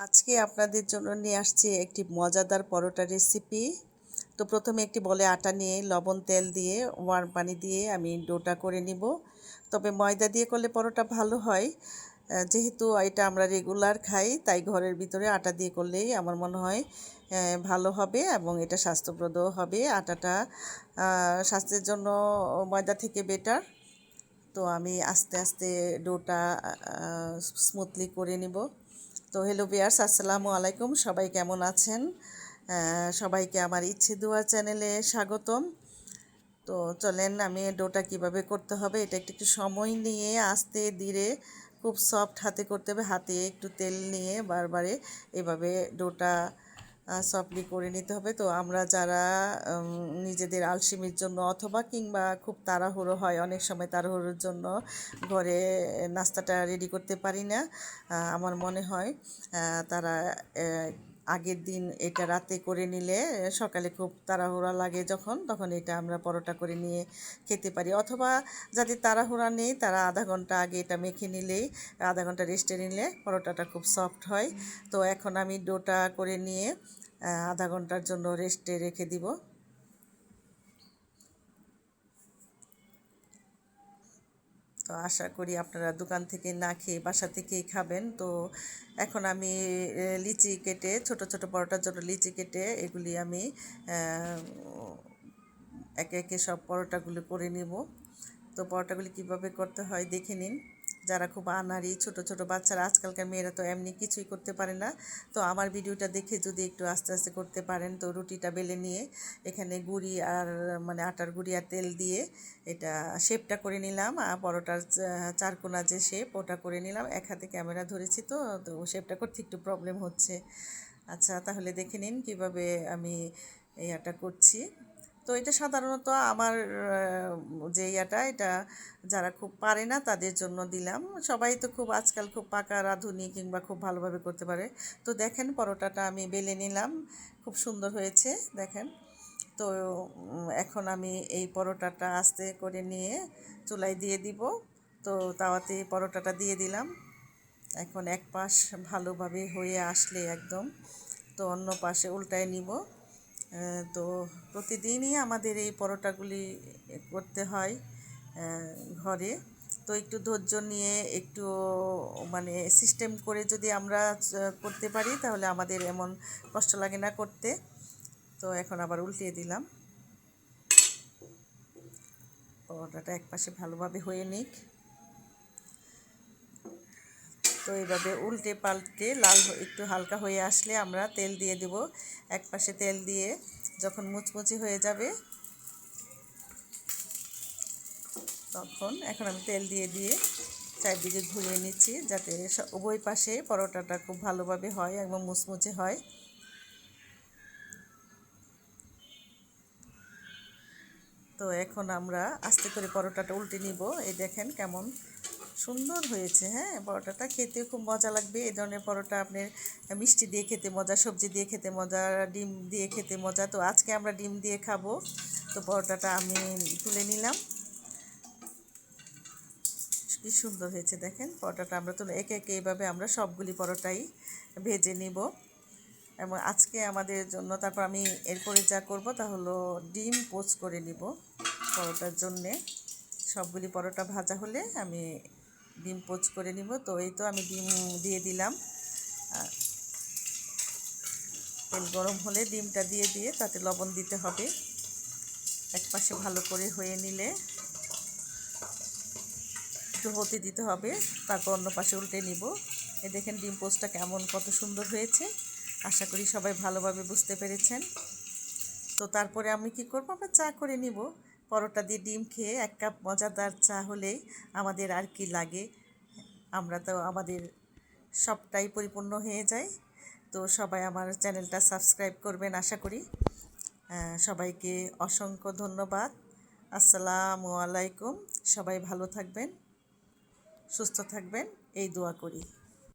আজকে আপনাদের জন্য নিয়ে আসছি একটি মজাদার পরোটা রেসিপি তো প্রথমে একটি বলে আটা নিয়ে, লবণ, তেল দিয়ে ওয়ার্ম পানি দিয়ে আমি ডোটা করে নিব। তবে ময়দা দিয়ে করলে পরোটা ভালো হয়। যেহেতু এটা আমরা রেগুলার খাই, তাই ঘরের ভিতরে আটা দিয়ে করলেই আমার মনে হয় ভালো হবে এবং এটা স্বাস্থ্যপ্রদও হবে। আটাটা স্বাস্থ্যের জন্য ময়দা থেকে বেটার তো আমি আস্তে আস্তে ডোটা স্মুথলি করে নিব। তো হ্যালো বিয়ার্স আসসালামু আলাইকুম। সবাই কেমন আছেন? সবাইকে আমার ইচ্ছে দুয়ার চ্যানেলে স্বাগতম। তো চলেন, আমি ডোটা কীভাবে করতে হবে, এটা একটু সময় নিয়ে, আস্তে, ধীরে, খুব সফট হাতে করতে হবে। হাতে একটু তেল নিয়ে বারবারে এভাবে ডোটা সফটলি করে নিতে হবে। তো আমরা যারা নিজেদের আলসেমির জন্য অথবা কিংবা খুব তাড়াহুড়ো হয়, অনেক সময় তাড়াহুড়োর জন্য ঘরে নাস্তাটা রেডি করতে পারি না আমার মনে হয় তারা আগের দিন এটা রাতে করে নিলে সকালে খুব তাড়াহুড়া লাগে যখন, তখন এটা আমরা পরোটা করে নিয়ে খেতে পারি। অথবা যাদের তাড়াহুড়া নেই, তারা আধা ঘণ্টা আগে এটা মেখে নিলেই, আধা ঘণ্টা রেস্টে নিলে পরোটাটা খুব সফট হয়। তো এখন আমি ডোটা করে নিয়ে আধা ঘণ্টার জন্য রেস্টে রেখে দিব। তো আশা করি আপনারা দোকান থেকে না খেয়ে বাসা থেকেই খাবেন। তো এখন আমি লিচি কেটে, ছোট ছোট পরোটার জন্য লিচি কেটে এগুলি আমি একে একে সব পরোটাগুলো করে নিব। তো পরোটাগুলি কীভাবে করতে হয় দেখে নিন। যারা খুব আনাড়ি, ছোট ছোট বাচ্চারা, আজকালকার মেয়েরা তো এমনি কিছুই করতে পারে না। তো আমার ভিডিওটা দেখে যদি একটু আস্তে আস্তে করতে পারেন, তো রুটিটা বেলে নিয়ে এখানে গুড়ি আর মানে আটার গুড়ি আর তেল দিয়ে এটা শেপটা করে নিলাম। আর পরোটার চারকোনা যে শেপ, ওটা করে নিলাম। এক হাতে ক্যামেরা ধরেছি তো তো শেপটা করতে একটু প্রবলেম হচ্ছে। আচ্ছা তাহলে দেখে নিন কীভাবে আমি এই আটা করছি। তো এটা সাধারণত আমার যে ইয়াটা, এটা যারা খুব পারে না তাদের জন্য দিলাম। সবাই তো খুব আজকাল খুব পাকা রাঁধুনি কিংবা খুব ভালোভাবে করতে পারে। তো দেখেন পরোটাটা আমি বেলে নিলাম, খুব সুন্দর হয়েছে, দেখেন। তো এখন আমি এই পরোটাটা আস্তে করে নিয়ে চুলায় দিয়ে দিব। তো তাওয়াতে পরোটাটা দিয়ে দিলাম। এখন এক পাশ ভালোভাবে হয়ে আসলে একদম। তো অন্য পাশে উল্টায় নিব। তো প্রতিদিনই আমাদের এই পরোটাগুলি করতে হয় ঘরে। তো একটু ধৈর্য নিয়ে একটু মানে সিস্টেম করে যদি আমরা করতে পারি, তাহলে আমাদের এমন কষ্ট লাগে না করতে। তো এখন আবার উল্টিয়ে দিলাম। পরোটাটা এক পাশে ভালোভাবে হয়ে নিক। তো এইভাবে উল্টে পাল্টে লাল একটু হালকা হয়ে আসলে আমরা তেল দিয়ে দেব। এক পাশে তেল দিয়ে যখন মুচমুচে হয়ে যাবে, তখন এখন আমি তেল দিয়ে দিয়ে চারদিকে ঘুরিয়ে নিচ্ছি যাতে উভয় পাশে পরোটাটা খুব ভালোভাবে হয় এবং মুচমুচে হয়। তো এখন আমরা আস্তে করে পরোটাটা উল্টে নিব। এই দেখেন কেমন সুন্দর হয়েছে হ্যাঁ? পরোটাটা খেতে খুব মজা লাগবে। এই ধরনের পরোটা আপনার মিষ্টি দিয়ে খেতে মজা, সবজি দিয়ে খেতে মজা, ডিম দিয়ে খেতে মজা। তো আজকে আমরা ডিম দিয়ে খাব। তো পরোটাটা আমি তুলে নিলাম। কি সুন্দর হয়েছে দেখেন, পরোটাটা আমরা তুলে, একে একে এইভাবে আমরা সবগুলি পরোটাই ভেজে নিব। এবং আজকে আমাদের জন্য, তারপর আমি এরপরে যা করব তা হলো ডিম পোচ করে নিব পরোটার জন্যে। সবগুলি পরোটা ভাজা হলে আমি ডিম পোচ করে নিব। তো এই তো আমি ডিম দিয়ে দিলাম। তেল গরম হলে ডিমটা দিয়ে দিয়ে তাতে লবণ দিতে হবে। এক পাশে ভালো করে হয়ে নিলে একটু হতে দিতে হবে, তারপর অন্য পাশে উল্টে নিব। এ দেখেন ডিম পোস্টটা কেমন, কত সুন্দর হয়েছে। আশা করি সবাই ভালোভাবে বুঝতে পেরেছেন। তো তারপরে আমি কি করব? আমরা চা করে নিব। পরোটা দিয়ে ডিম খেয়ে এক কাপ মজাদার চা হলেই আমাদের আর কি লাগে। আমরা তো আমাদের সবটাই পরিপূর্ণ হয়ে যায়। তো সবাই আমার চ্যানেলটা সাবস্ক্রাইব করবেন আশা করি। সবাইকে অসংখ্য ধন্যবাদ। আসসালামু আলাইকুম। সবাই ভালো থাকবেন, সুস্থ থাকবেন। এই দোয়া করি।